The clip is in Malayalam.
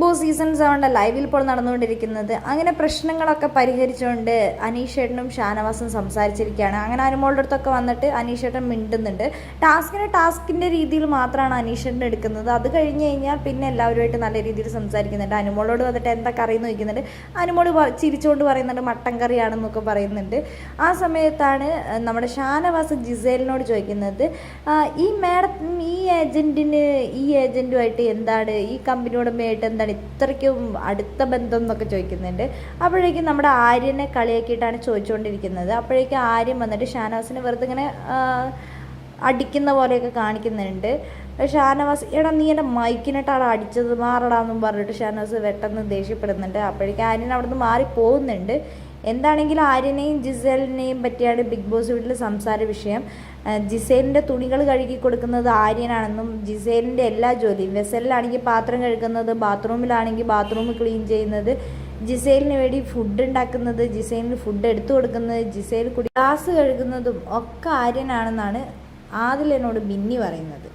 ബോസ് സീസൺ സെവന്റെ ലൈവിൽ ഇപ്പോൾ നടന്നുകൊണ്ടിരിക്കുന്നത്. അങ്ങനെ പ്രശ്നങ്ങളൊക്കെ പരിഹരിച്ചുകൊണ്ട് അനീഷേട്ടനും ഷാനവാസും സംസാരിച്ചിരിക്കുകയാണ്. അങ്ങനെ അനുമോളുടെ അടുത്തൊക്കെ വന്നിട്ട് അനീഷേട്ടൻ മിണ്ടുന്നുണ്ട്. ടാസ്കിന് ടാസ്കിന്റെ രീതിയിൽ മാത്രമാണ് അനീഷേട്ടൻ എടുക്കുന്നത്. അത് കഴിഞ്ഞ് കഴിഞ്ഞാൽ പിന്നെ എല്ലാവരുമായിട്ട് നല്ല രീതിയിൽ സംസാരിക്കുന്നുണ്ട്. അനുമോളോട് വന്നിട്ട് എന്താ കറി എന്ന് ചോദിക്കുന്നുണ്ട്. അനുമോൾ ചിരിച്ചുകൊണ്ട് പറയുന്നുണ്ട് മട്ടൻ കറിയാണെന്നൊക്കെ പറയുന്നുണ്ട്. ആ സമയത്താണ് നമ്മുടെ ഷാനവാസ് ജിസേലിനോട് ചോദിക്കുന്നത് ഈ മാഡം ഈ ഏജന്റിന് ഈ ഏജന്റുമായിട്ട് എന്താണ് ഈ കമ്പനിയോടുമായിട്ട് എന്താണ് ഇത്രയ്ക്കും അടുത്ത ബന്ധം എന്നൊക്കെ ചോദിക്കുന്നുണ്ട്. അപ്പോഴേക്കും നമ്മുടെ ആര്യനെ കളിയാക്കിയിട്ടാണ് ചോദിച്ചുകൊണ്ടിരിക്കുന്നത്. അപ്പോഴേക്കും ആര്യൻ വന്നിട്ട് ഷാനവാസിനെ വെറുതെ ഇങ്ങനെ അടിക്കുന്ന പോലെയൊക്കെ കാണിക്കുന്നുണ്ട്. ഷാനവാസ് എടാ നീ എന്റെ മൈക്കിനിട്ടാണ് അടിച്ചത് മാറടാന്നും പറഞ്ഞിട്ട് ഷാനവാസ് പെട്ടെന്ന് ദേഷ്യപ്പെടുന്നുണ്ട്. അപ്പോഴേക്കും ആര്യൻ അവിടെ നിന്ന് മാറി പോകുന്നുണ്ട് എന്താണെങ്കിലും ആര്യനെയും ജിസേലിനെയും പറ്റിയാണ് ബിഗ് ബോസ് വീട്ടിലെ സംസാര വിഷയം. ജിസേലിന്റെ തുണികൾ കഴുകി കൊടുക്കുന്നത് ആര്യനാണെന്നും ജിസേലിന്റെ എല്ലാ ജോലിയും വെസലിലാണെങ്കിൽ പാത്രം കഴുകുന്നത് ബാത്റൂമിലാണെങ്കിൽ ബാത്റൂം ക്ലീൻ ചെയ്യുന്നത് ജിസേലിന് വേണ്ടി ഫുഡ് ഉണ്ടാക്കുന്നത് ജിസേലിന് ഫുഡ് എടുത്തു കൊടുക്കുന്നത് ജിസേൽ കുടി ഗ്ലാസ് കഴുകുന്നതും ഒക്കെ ആര്യനാണെന്നാണ് ആദിൽ എന്നോട് ബിന്നി പറയുന്നത്.